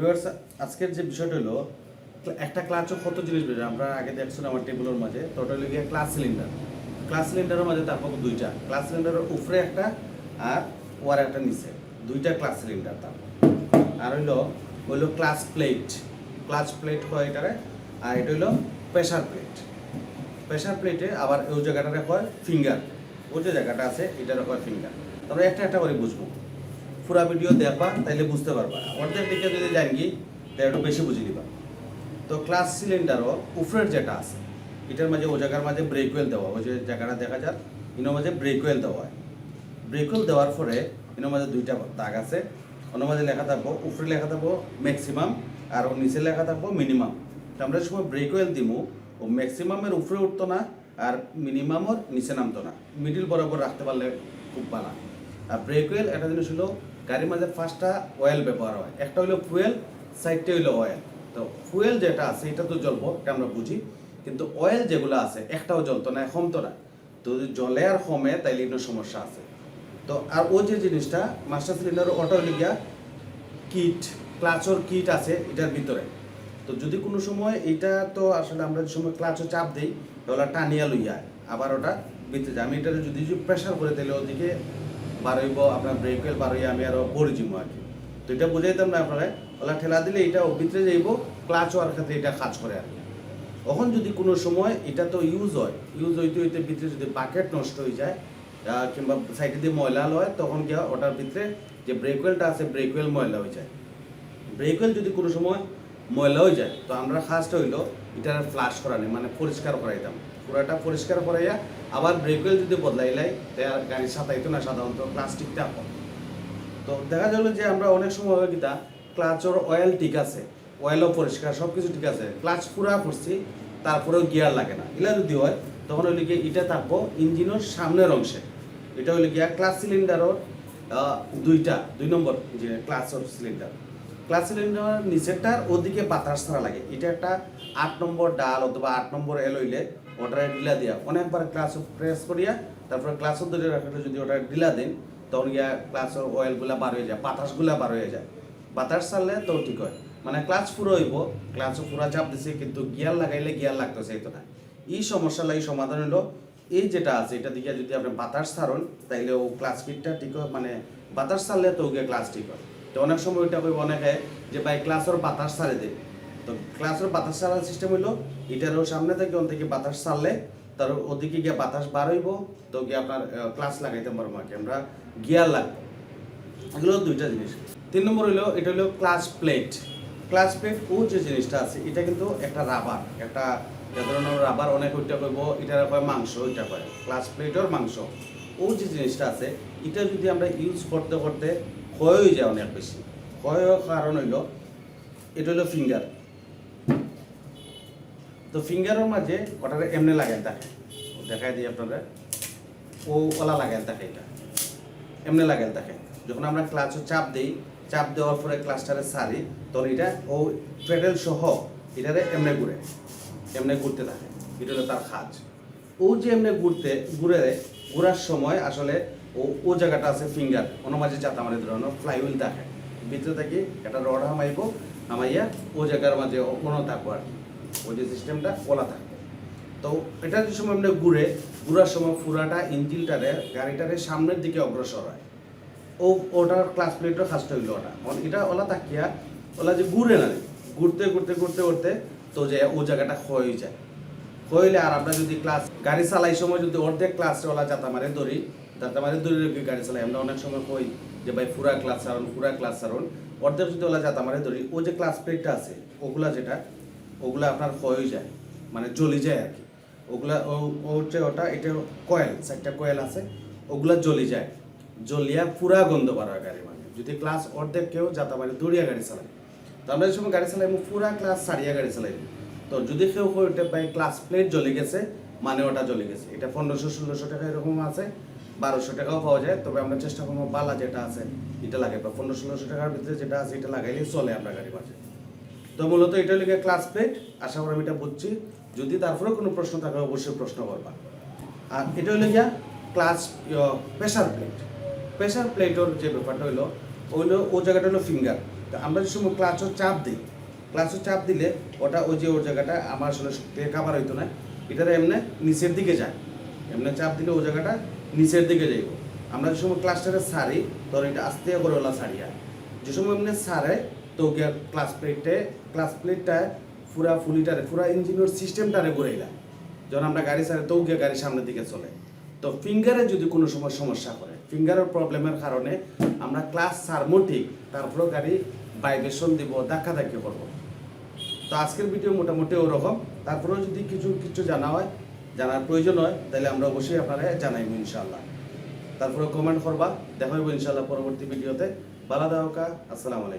Viewers আজকের যে বিষয়টা হলো, একটা ক্লাচও কত জিনিস বেরোয়? আমরা আগে দেখছিলাম আমার টেবিলের মাঝে। তো হলো গিয়ে ক্লাস সিলিন্ডার ক্লাস সিলিন্ডারের মাঝে তারপর দুইটা। ক্লাস সিলিন্ডারের উপরে একটা আর ওয়ার একটা নিচে। দুইটা ক্লাস সিলিন্ডার তারপর আর হইল হইল ক্লাস প্লেট ক্লাচ প্লেট হয় এটারে, আর এটা হইল প্রেশার প্লেট প্রেশার প্লেটে আবার ওই জায়গাটারে হয় ফিঙ্গার ওই যে জায়গাটা আছে, এটারে হয় ফিঙ্গার তারপরে একটা একটা করে বুঝব। পুরা ভিডিও দেখবা, তাইলে বুঝতে পারবা। অর্ধেক দিকে যদি জানি তাহলে একটু বেশি বুঝে দিবা তো ক্লাস সিলিন্ডারও উফরের যেটা আছে, এটার মাঝে ও জায়গার মাঝে ব্রেক ওয়েল দেওয়া ওই যে জায়গাটা দেখা যাক ইনোর মাঝে ব্রেক ওয়েল দেওয়া হয়। ব্রেক ওয়েল দেওয়ার পরে ইনোর মাঝে দুইটা দাগ আছে। ওনার মাঝে লেখা থাকব উপরে লেখা থাকব ম্যাক্সিমাম আর ওর নিচে লেখা থাকব মিনিমাম তো আমরা সময় ব্রেক ওয়েল দিমু, ও ম্যাক্সিমামের উপরে উঠতো না আর মিনিমামর নিচে নামতো না। মিডিল বরাবর রাখতে পারলে খুব ভালো। আর ব্রেক ওয়েল একটা জিনিস হলো গাড়ির মাঝে ফার্স্টটা অয়েল ব্যবহার হয়। একটা হইল ফুয়েল সাইডটা হইল অয়েল তো ফুয়েল যেটা আছে, এটা তো জ্বলবো, এটা আমরা বুঝি। কিন্তু অয়েল যেগুলো আছে, একটাও জ্বলতো না কমতো না। তো জলে আর কমে, তাইলে এটার সমস্যা আছে। তো আর ও যে জিনিসটা মাস্টার সিলিন্ডার অটো হলে গিয়া কিট ক্লাচর কিট আছে, এটার ভিতরে। তো যদি কোনো সময় এটা তো আসলে আমরা যে সময় ক্লাচও চাপ দিই, তাহলে টানিয়া লইয়া আবার ওটা ভিতরে যায়। আমি এটা যদি প্রেশার করে, তাহলে ওদিকে বারোইব, আপনার ব্রেক ওয়েল বারোই আমি আরও পড়ে যাব আর কি। তো এটা বুঝাইতাম না আপনারা। ওলা ঠেলা দিলে এটা ভিতরে যাইব ক্লাচ হওয়ার ক্ষেত্রে এটা কাজ করে আর কি। তখন যদি কোনো সময় এটা তো ইউজ হয় ইউজ হইতে হইতে ভিতরে যদি বাকেট নষ্ট হয়ে যায় কিংবা সাইডে দিয়ে ময়লা হয়, তখন গিয়া ওটার ভিতরে যে ব্রেকওয়েলটা আছে ব্রেকওয়েল ময়লা হয়ে যায়। ব্রেক ওয়েল যদি কোনো সময় ময়লা হয়ে যায়। তো আমরা ফার্স্ট হইল এটা ফ্লাশ করা নেই মানে পরিষ্কার করাইতাম। পুরাটা পরিষ্কার করাইয়া আবার ব্রেক ওয়েল যদি বদলাইলাই তাহলে গাড়ি সাঁতাইতো না সাধারণত প্লাস্টিকটা তো দেখা গেল যে আমরা অনেক সময় হয় কিতা ক্লাচর অয়েল ঠিক আছে অয়েলও পরিষ্কার সব কিছু ঠিক আছে ক্লাচ পুরা করছি, তারপরেও গিয়ার লাগে না। এগুলা যদি হয়, তখন হইলে গিয়ে এটা থাকব ইঞ্জিনের সামনের অংশে। এটা হইলে গিয়া ক্লাস সিলিন্ডারও দুইটা, দুই নম্বর যে ক্লাচর সিলিন্ডার ক্লাস সিলিন্ডার নিচেরটার ওদিকে বাতাস ছাড়া লাগে। এটা একটা আট নম্বর ডাল অথবা আট নম্বর এল হইলে ওটা ডিলা দিয়া। অনেকবার ক্লাস প্রেস করিয়া তারপরে ক্লাসও ধরে রাখলে যদি ওটা ডিলা দেন, তখন গিয়া ক্লাসের অয়েলগুলা বার হয়ে যায়, বাতাসগুলা বার হয়ে যায়। বাতাস ছাড়লে তো ঠিক হয়। মানে ক্লাচ পুরো হইব ক্লাচও পুরা চাপ দিছে, কিন্তু গিয়ার লাগাইলে গিয়ার লাগতেছে এই তো না। এই সমস্যা লাগি সমাধান হলো এই যেটা আছে, এটা দিকে যদি আপনি বাতাস ছাড়ুন, তাইলে ও ক্লাস কিটটা ঠিক হয় মানে বাতাস ছাড়লে তো ওকে ক্লাস ঠিক হয়। তো অনেক সময় ওইটা কইব অনেকে যে, ভাই, ক্লাসের বাতাস ছাড়ে দে। তো ক্লাসের বাতাস ছাড়ার সিস্টেম হইল, এটারও সামনে থেকে ওন থেকে বাতাস ছাড়লে তার ওদিকে গিয়ে বাতাস বার হইব, তো গিয়ে আপনার ক্লাস লাগাইতে পারব আমরা গিয়ার লাগবো। এগুলো দুইটা জিনিস। তিন নম্বর হইল, এটা হলো ক্লাস প্লেট ক্লাস প্লেট ও যে জিনিসটা আছে, এটা কিন্তু একটা রাবার একটা ধরনের রাবার অনেক ওইটা করব এটা কয় মাংস, ওইটা কয়। ক্লাস প্লেটের মাংস। ও যে জিনিসটা আছে, এটা যদি আমরা ইউজ করতে করতে ক্ষয় হয়ে যায় অনেক বেশি। ক্ষয় হওয়ার কারণ হইল এটা হলো ফিঙ্গার তো ফিঙ্গারের মাঝে ওটারে এমনি লাগাই থাকে দেখাই দিই আপনারা ও ওলা লাগাই থাকে এটা এমনি লাগাই থাকে যখন আমরা ক্লাচও চাপ দিই, চাপ দেওয়ার পরে ক্লাসটারে সারি তখন এটা ও পেডেল সহ এটারে এমনি ঘুরে। এমনি ঘুরতে থাকে। এটা হলো তার কাজ ও যে এমনি ঘুরতে, ঘুরে, ঘুরার সময় আসলে ও ও জায়গাটা আছে ফিঙ্গার ওনার মাঝে চাতা মারি ধরনের ফ্লাইহুইল থাকে ভিতরে থাকি একটা রড হামাইব, হামাইয়া ও জায়গার মাঝে কোনো থাকব আর কি। ওই যে সিস্টেমটা ওলা থাকবে তো এটা যে সময় এমনি ঘুরে, ঘুরার সময় পুরাটা ইঞ্জিনটারে গাড়িটারে সামনের দিকে অগ্রসর হয়। ও, ওটার ক্লাস প্লেটের ফার্স্ট হইল ওটা। এটা ওলা তাকিয়া ওলা যে ঘুরে না ঘুরতে ঘুরতে ঘুরতে ঘুরতে, তো যে ও জায়গাটা ক্ষয় যায়। হইলে আর আমরা যদি ক্লাস, গাড়ি চালাই সময় যদি অর্ধেক ক্লাসে ওলা যাতা মারে ধরি যাতা মারে ধরে গাড়ি চালাই। আমরা অনেক সময় কই যে ভাই ফুরা ক্লাস সারুন ফুরা ক্লাস সারুন অর্ধেক যদি ওলা যাতা মারে ধরি ও যে ক্লাস প্লেটটা আছে, ওগুলা যেটা, ওগুলা আপনার হয়ে যায় মানে জ্বলি যায় আর কি। ওগুলা ও হচ্ছে ওটা, এটা কয়েল চারটা কয়েল আছে, ওগুলা জ্বলি যায়। জ্বলিয়া পুরা গন্ধ হয় গাড়ি মানে যদি ক্লাস অর্ধেক কেউ যাতা মানে দৌড়িয়া গাড়ি চালায়। তো আমরা যে সময় গাড়ি চালাই পুরা ক্লাস সারিয়া গাড়ি চালাই তো যদি কেউ ওটা ভাই ক্লাস প্লেট জ্বলে গেছে মানে ওটা জ্বলে গেছে। এটা পনেরোশো, ষোলোশো টাকা এরকম আছে, বারোশো টাকাও পাওয়া যায়। তবে আমরা চেষ্টা করব বালা যেটা আছে, এটা লাগে বা পনেরো ষোলোশো টাকার ভিতরে যেটা আছে, এটা লাগাইলে চলে আমরা গাড়ি মাঝে। তো মূলত এটা লিখে ক্লাস প্লেট আশা করি আমি এটা বুঝছি। যদি তারপরেও কোনো প্রশ্ন থাকে, অবশ্যই প্রশ্ন করবা। আর এটা হলো গিয়া ক্লাস প্রেশার প্লেট প্রেশার প্লেটের যে ব্যাপারটা হইল ওইলো ও জায়গাটা হলো ফিঙ্গার তো আমরা যে সময় ক্লাচও চাপ দিই ক্লাচও চাপ দিলে ওটা ওই যে ওর জায়গাটা আমার আসলে কাবার হইতো না, এটার এমনি নিচের দিকে যায়। এমনি চাপ দিলে ওই জায়গাটা নিচের দিকে যাইব। আমরা যে সময় ক্লাসটারে সারি তখন এটা আস্তে করে ওলা সারিয়া। যে সময় এমনি সারে, তো গিয়া ক্লাস প্লেটে, ক্লাস প্লেটটা পুরা ফুলিটারে, পুরা ইঞ্জিনের সিস্টেমটারে ঘুরাইলা। যখন আমরা গাড়ি সারে, তো গিয়ে গাড়ি সামনের দিকে চলে। তো ফিঙ্গারে যদি কোনো সময় সমস্যা করে, ফিঙ্গারের প্রবলেমের কারণে আমরা ক্লাস সারমো ঠিক, তারপরেও গাড়ি ভাইব্রেশন দিব ধাক্কা ধাক্কি করব। তো আজকের ভিডিও মোটামুটি ওরকম। তারপরেও যদি কিছু কিছু জানা হয়, জানার প্রয়োজন হয়, তাহলে আমরা অবশ্যই আপনারা জানাইব ইনশাল্লাহ তারপরে কমেন্ট করবা, দেখা হইব ইনশাল্লাহ পরবর্তী ভিডিওতে বালা দাওকা আসসালামু আলাইকুম।